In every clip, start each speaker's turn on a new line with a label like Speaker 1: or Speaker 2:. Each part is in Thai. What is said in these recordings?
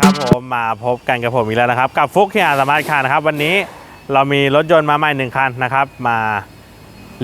Speaker 1: ครับวันะครับผมมาพบกันกับผมอีกแล้วนะครับ กับฟุกเฮียสมาร์ทคาร์นะครับ วันนี้เรามีรถยนต์มาใหม่หนึ่งคันนะครับ มา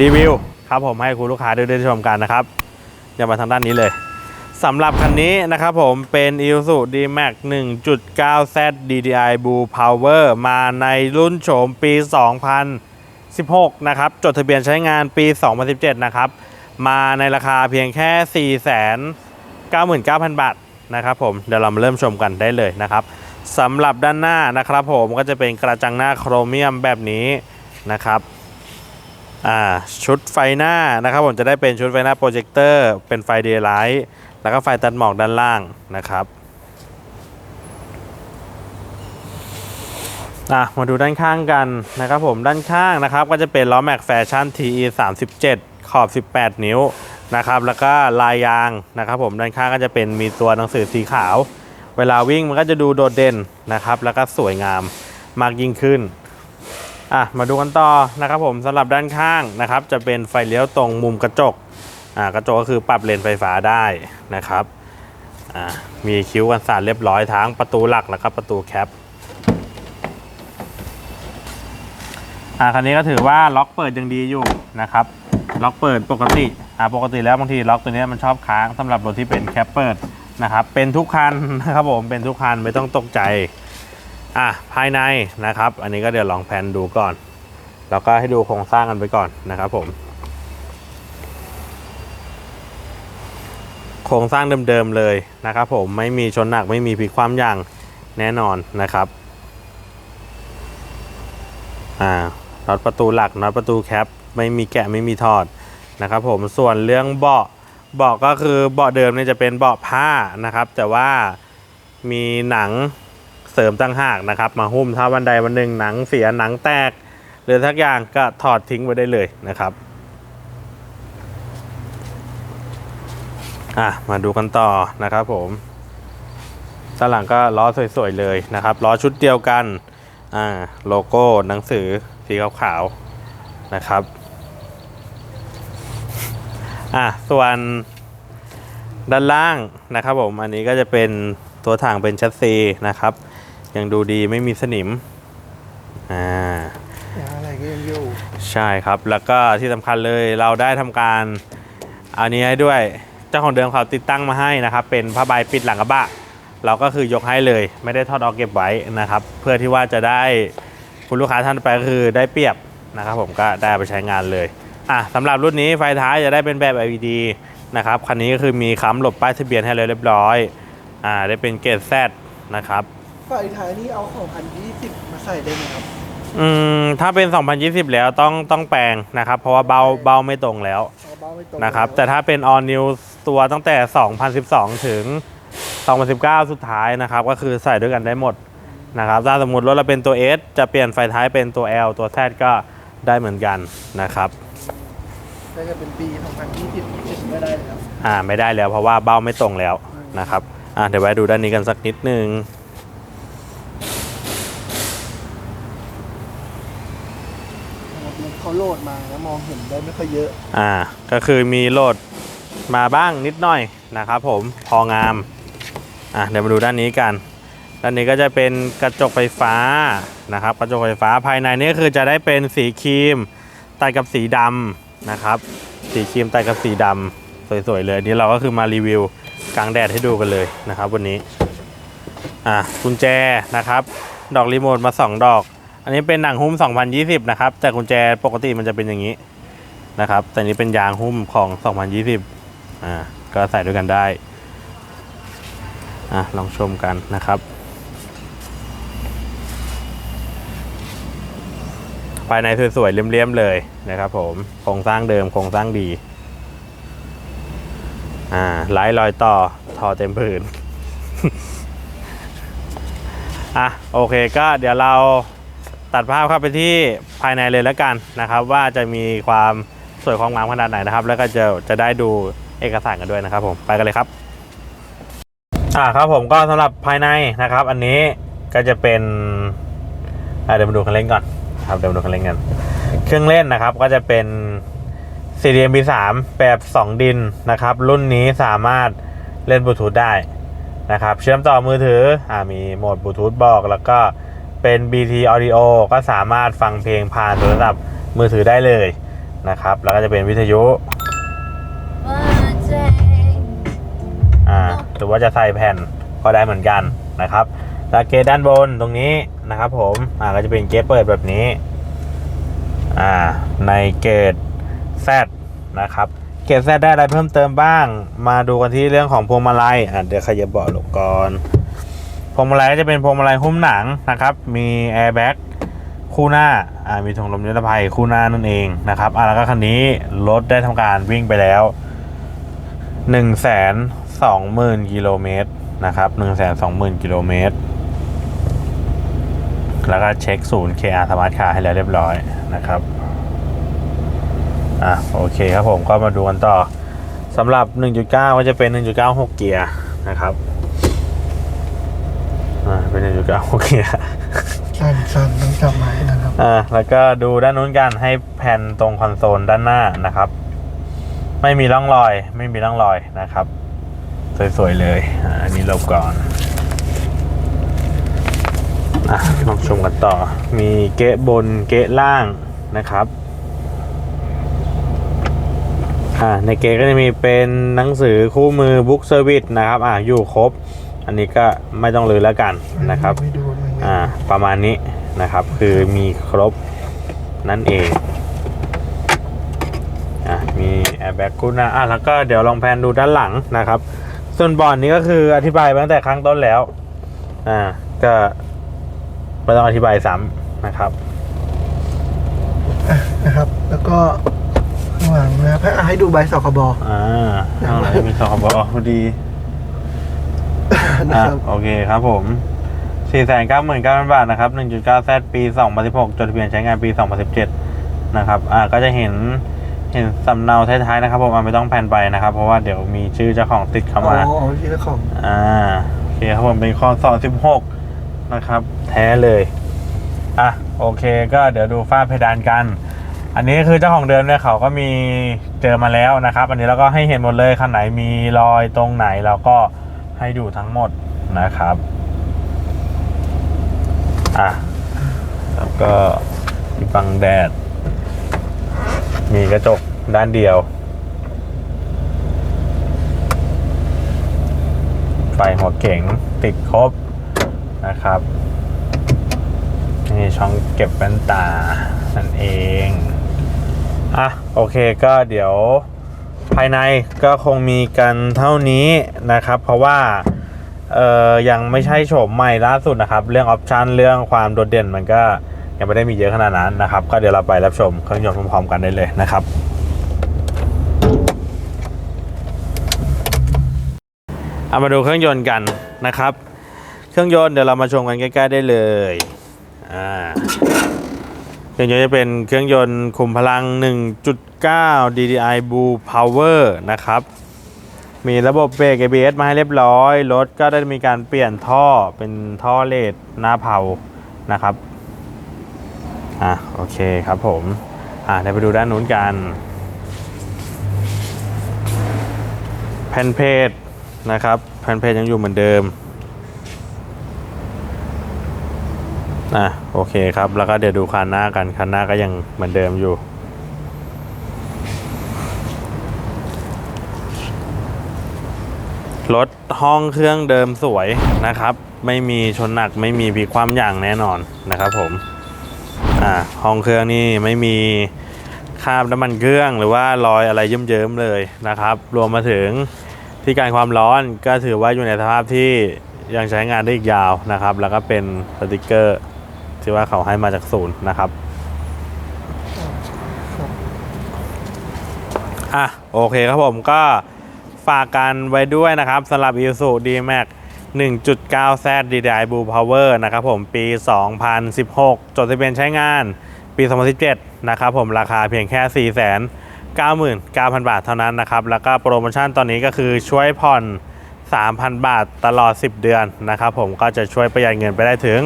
Speaker 1: รีวิวครับผมให้คุณลูกค้าได้ได้ชมกันนะครับอย่ามาทางด้านนี้เลยสำหรับคันนี้นะครับผมเป็น Isuzu D-Max 1.9Z DDI Blue Power มาในรุ่นโฉมปี 2016 นะครับ จดทะเบียนใช้งานปี 2017 นะครับ มาในราคาเพียงแค่ 4 9 9 0 0 0 บาท นะครับผมเดี๋ยวเรามาเริ่มชมกันได้เลยนะครับสำหรับด้านหน้านะครับผมก็จะเป็นกระจังหน้าโครเมียมแบบนี้นะครับชุดไฟหน้านะครับผมจะได้เป็นชุดไฟหน้าโปรเจคเตอร์เป็นไฟเดย์ไลท์แล้วก็ไฟตัดหมอกด้านล่างนะครับมาดูด้านข้างกันนะครับผมด้านข้างนะครับก็จะเป็นล้อแม็กแฟชั่น TE 37 ขอบ 18 นิ้ว นะครับแล้วก็ลายยางนะครับผมด้านข้างก็จะเป็นมีตัวหนังสือสีขาว เวลาวิ่งมันก็จะดูโดดเด่นนะครับ แล้วก็สวยงามมากยิ่งขึ้นอะมาดูกันต่อนะครับผมสำหรับด้านข้างนะครับ จะเป็นไฟเลี้ยวตรงมุมกระจกอ่ากระจกก็คือปรับเลนไฟฟ้าได้นะครับอ่ามีคิ้วกันสาดเรียบร้อยทั้งประตูหลักแล้วก็ประตูแคปอ่าคันนี้ก็ถือว่าล็อกเปิดยังดีอยู่นะครับ ล็อกเปิดปกติ อ่าปกติแล้วบางทีล็อกตัวนี้มันชอบค้างสำหรับรถที่เป็นแคปเปิดนะครับเป็นทุกคันนะครับผมเป็นทุกคันไม่ต้องตกใจอะภายในนะครับ อันนี้ก็เดี๋ยวลองแพนดูก่อน แล้วก็ให้ดูโครงสร้างกันไปก่อนนะครับผมโครงสร้างเดิมๆเลยนะครับผมไม่มีชนหนักไม่มีพลิกความอย่างแน่นอนนะครับอ่าน็อตประตูหลักน็อตประตูแคปไม่มีแกะไม่มีถอด นะครับผมส่วนเรื่องเบาะเบาะก็คือเบาะเดิมเนี่ยจะเป็นเบาะผ้านะครับ แต่ว่ามีหนังเสริมตั้งหากนะครับ มาหุ้มถ้าวันใดวันหนึ่งหนังเสียหนังแตก หรือทักอย่างก็ถอดทิ้งไปได้เลยนะครับอะมาดูกันต่อนะครับผมด้านหลังก็ล้อสวยๆเลยนะครับล้อชุดเดียวกันอ่าโลโก้หนังสือสีขาวๆนะครับ อะส่วนด้านล่างนะครับผมอันนี้ก็จะเป็นตัวถังเป็นชัดซีนะครับ ยังดูดีไม่มีสนิมอ่า
Speaker 2: อะไรก็ยังอยู่
Speaker 1: ใช่ครับแล้วก็ที่สำคัญเลยเราได้ทำการอันนี้ให้ด้วยเจ้าของเดิมเขาติดตั้งมาให้นะครับ เป็นผ้าใบปิดหลังกระบะเราก็คือยกให้เลย ไม่ได้ทอดออกเก็บไว้นะครับ เพื่อที่ว่าจะได้คุณลูกค้าท่านไปก็คือได้เปรียบนะครับ ผมก็ได้เอาไปใช้งานเลย อะสำหรับรุ่นนี้ไฟท้ายจะได้เป็นแบบ LED นะครับคันนี้ก็คือมีค้ำหลบป้ายทะเบียนให้เลยเรียบร้อยอ่าได้เป็นเกรด Z นะครับ
Speaker 2: ไฟท้ายนี่เอาของพันยี่สิบมาใส่ได้ไหมครับ
Speaker 1: อืมถ้าเป็น 2020 แล้วต้องต้องแปลงนะครับ เพราะว่าเบาเบาไม่ตรงแล้ว
Speaker 2: เอาเบ้าไม่ตรง
Speaker 1: นะครับ แต่ถ้าเป็น all new ตัวตั้งแต่ 2012 ถึง 2019 สุดท้ายนะครับ ก็คือใส่ด้วยกันได้หมดนะครับ ถ้าสมมติรถเราเป็นตัว S จะเปลี่ยนไฟท้ายเป็นตัว L ตัว Z ก็ได้เหมือนกันนะครับ
Speaker 2: ถ้าจะเป็นปี 2020ไม่ได้เลยครับ
Speaker 1: อ่าไม่ได้แล้วเพราะว่าเบ้าไม่ตรงแล้วนะครับอ่าเดี๋ยวไว้ดูด้านนี้กันสักนิดนึง
Speaker 2: เขาโหลดมาแล้วมองเห็นได้ไม่ค่อยเยอะ
Speaker 1: อ่า ก็คือมีโหลดมาบ้างนิดหน่อยนะครับผมพองามอะเดี๋ยวมาดูด้านนี้กันด้านนี้ก็จะเป็นกระจกไฟฟ้านะครับ กระจกไฟฟ้าภายในนี่คือจะได้เป็นสีครีมตัดกับสีดำ นะครับ สีครีมตัดกับสีดำสวยๆเลยอันนี้เราก็คือมารีวิวกลางแดดให้ดูกันเลยนะครับ วันนี้อะกุญแจนะครับ ดอกรีโมทมา 2 ดอก อันนี้เป็นหนังหุ้ม 2020 นะครับ แต่กุญแจปกติมันจะเป็นอย่างนี้นะครับ แต่นนี้เป็นยางหุ้มของ 2020 อ่าก็ใส่ด้วยกันได้อะลองชมกันนะครับ ภายในสวยๆเลี่ยมๆเลยนะครับผมโครงสร้างเดิมโครงสร้างดีอ่าไล่รอยต่อทอเต็มผืนอะโอเคก็เดี๋ยวเราตัดภาพเข้าไปที่ภายในเลยแล้วกันนะครับ ว่าจะมีความสวยความงามขนาดไหนนะครับ แล้วก็จะจะได้ดูเอกสารกันด้วยนะครับ ผมไปกันเลยครับอ่าครับผมก็สำหรับภายในนะครับ อันนี้ก็จะเป็นอ่าเดี๋ยวมาดูคันเร่งก่อน ครับเดี๋ยวดูคันเร่งกัน เครื่องเล่นนะครับก็จะเป็น CDM B3 แบบ 2 ดินนะครับ รุ่นนี้สามารถเล่นบลูทูธได้นะครับ เชื่อมต่อมือถืออ่ามีโหมดบลูทูธบอก แล้วก็เป็น BT Audio ก็สามารถฟังเพลงผ่านโทรศัพท์มือถือได้เลยนะครับ แล้วก็จะเป็นวิทยุหรือว่าจะใส่แผ่นก็ได้เหมือนกันนะครับ แล้วเกด้านบนตรงนี้นะครับผม อ่าก็จะเป็นเกตเปิดแบบนี้ อ่า ในเกต Z นะครับ เกต Z ได้อะไรเพิ่มเติมบ้าง มาดูกันที่เรื่องของพวงมาลัย อ่าเดี๋ยวขยับเบาะลงก่อนพวงมาลัยก็จะเป็นพวงมาลัยหุ้มหนังนะครับ มีแอร์แบ็กคู่หน้า อ่า มีถุงลมนิรภัยคู่หน้านั่นเองนะครับ อ่าแล้วก็คันนี้รถได้ทำการวิ่งไปแล้ว1 2 0 0 0 0กิโลเมตรนะครับ1 2 0 0 0 0กิโลเมตร แล้วก็เช็คศูนย์ KR Smart Car ให้แล้วเรียบร้อยนะครับอะโอเคครับผมก็มาดูกันต่อสำหรับ 1.9 ก็จะเป็น 1.96 เกียร์นะครับอ่าเป็น1.96เกียร์
Speaker 2: สั่นสั่นต้องจับไม้นะครับ
Speaker 1: อ่าแล้วก็ดูด้านนู้นกันให้แผ่นตรงคอนโซลด้านหน้านะครับ ไม่มีร่องรอย ไม่มีร่องรอยนะครับ สวยๆเลยอ่าอันนี้หลบก่อน อะลองชมกันต่อ มีเกะบนเกะล่างนะครับอ่าในเกะก็จะมีเป็นหนังสือคู่มือบุ๊กเซอร์วิสนะครับอ่าอยู่ครบ อันนี้ก็ไม่ต้องลือแล้วกันนะครับ
Speaker 2: อ่า
Speaker 1: ประมาณนี้นะครับ คือมีครบนั่นเองอะมีแอร์แบ็กกูน้าอะแล้วก็เดี๋ยวลองแพนดูด้านหลังนะครับ ส่วนบอร์ดนี้ก็คืออธิบายไปตั้งแต่ครั้งต้นแล้วอ่าก็ ไม่ต้องอธิบายซ้ำนะครับ
Speaker 2: นะครับ แล้วก็ข้างหลังนะครับให้อะให้ดูใบสคบ
Speaker 1: อ่าข้างหลังมีสองบอพอดี
Speaker 2: นะ
Speaker 1: อะ
Speaker 2: ครับ
Speaker 1: โอเคครับผม 4 9 9 0 0 0 บาทนะครับ 1.9 Z ปี 2016 จดทะเบียนใช้งานปี 2017 นะครับ อ่า ก็จะเห็น เห็นสำเนาท้ายๆนะครับผมอะไม่ต้องแผ่นไปนะครับ เพราะว่าเดี๋ยวมีชื่อเจ้าของติดเข้า
Speaker 2: อ๋อ
Speaker 1: มา
Speaker 2: อ๋อที่เจ้าของ
Speaker 1: อ่า โอเคครับผมเป็นคอน216 นะครับ แท้เลย อะ โอเค ก็เดี๋ยวดูฝ้าเพดานกัน อันนี้คือเจ้าของเดิมเนี่ยเขาก็มีเจอมาแล้วนะครับ อันนี้เราก็ให้เห็นหมดเลยคันไหนมีรอยตรงไหนเราก็ให้ดูทั้งหมดนะครับ อะ แล้วก็มีบังแดด มีกระจกด้านเดียว ไฟหัวเก๋งติดครบ นะครับนี่ช่องเก็บแว่นตานั่นเองอะโอเคก็เดี๋ยวภายในก็คงมีกันเท่านี้นะครับ เพราะว่าเอ่อยังไม่ใช่โฉมใหม่ล่าสุดนะครับ เรื่องออปชันเรื่องความโดดเด่นมันก็ยังไม่ได้มีเยอะขนาดนั้นนะครับ ก็เดี๋ยวเราไปรับชมเครื่องยนต์พร้อมๆกันได้เลยนะครับเอามาดูเครื่องยนต์กันนะครับ เครื่องยนต์เดี๋ยวเรามาชมกันใกล้ๆได้เลยอ่าเครื่องยนต์จะเป็นเครื่องยนต์คุมพลัง 1.9 DDI Blue Power นะครับมีระบบเบรก ABS มาให้เรียบร้อย รถก็ได้มีการเปลี่ยนท่อเป็นท่อเลดหน้าเผานะครับ อะโอเคครับผม อะเดี๋ยวไปดูด้านนู้นกัน แผ่นเพจนะครับ แผ่นเพจยังอยู่เหมือนเดิม อะโอเคครับ แล้วก็เดี๋ยวดูคันหน้ากัน คันหน้าก็ยังเหมือนเดิมอยู่ รถห้องเครื่องเดิมสวยนะครับ ไม่มีชนหนักไม่มีพลิความอย่างแน่นอนนะครับผม อ่าห้องเครื่องนี่ไม่มีคราบน้ำมันเครื่องหรือว่ารอยอะไรเยิ้มๆเลยนะครับ รวมมาถึงที่การความร้อนก็ถือว่าอยู่ในสภาพที่ยังใช้งานได้อีกยาวนะครับ แล้วก็เป็นสติกเกอร์ ที่ว่าเขาให้มาจากศูนย์นะครับ อะ โอเคครับผมก็ฝากกันไว้ด้วยนะครับสำหรับ i s u D-Max 1.9 Z DDI Blue Power นะครับผมปี 2016 จดทะเบียนใช้งานปี 2017 นะครับผมราคาเพียงแค่499,000 บาทเท่านั้นนะครับ แล้วก็โปรโมชั่นตอนนี้ก็คือช่วยผ่อน 3,000 บาทตลอด 10 เดือนนะครับผมก็จะช่วยประหยัดเงินไปได้ถึง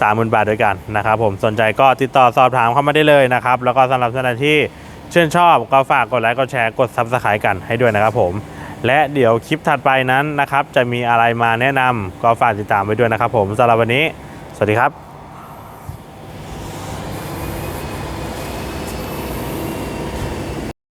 Speaker 1: 30,000 บาทด้วยกันนะครับผมสนใจก็ติดต่อสอบถามเข้ามาได้เลยนะครับ แล้วก็สำหรับท่านที่ชื่นชอบก็ฝากกดไลค์กดแชร์กดซับสไครต์กันให้ด้วยนะครับผม และเดี๋ยวคลิปถัดไปนั้นนะครับ จะมีอะไรมาแนะนำก็ฝากติดตามไว้ด้วยนะครับผมสำหรับวันนี้ สวัสดีครับ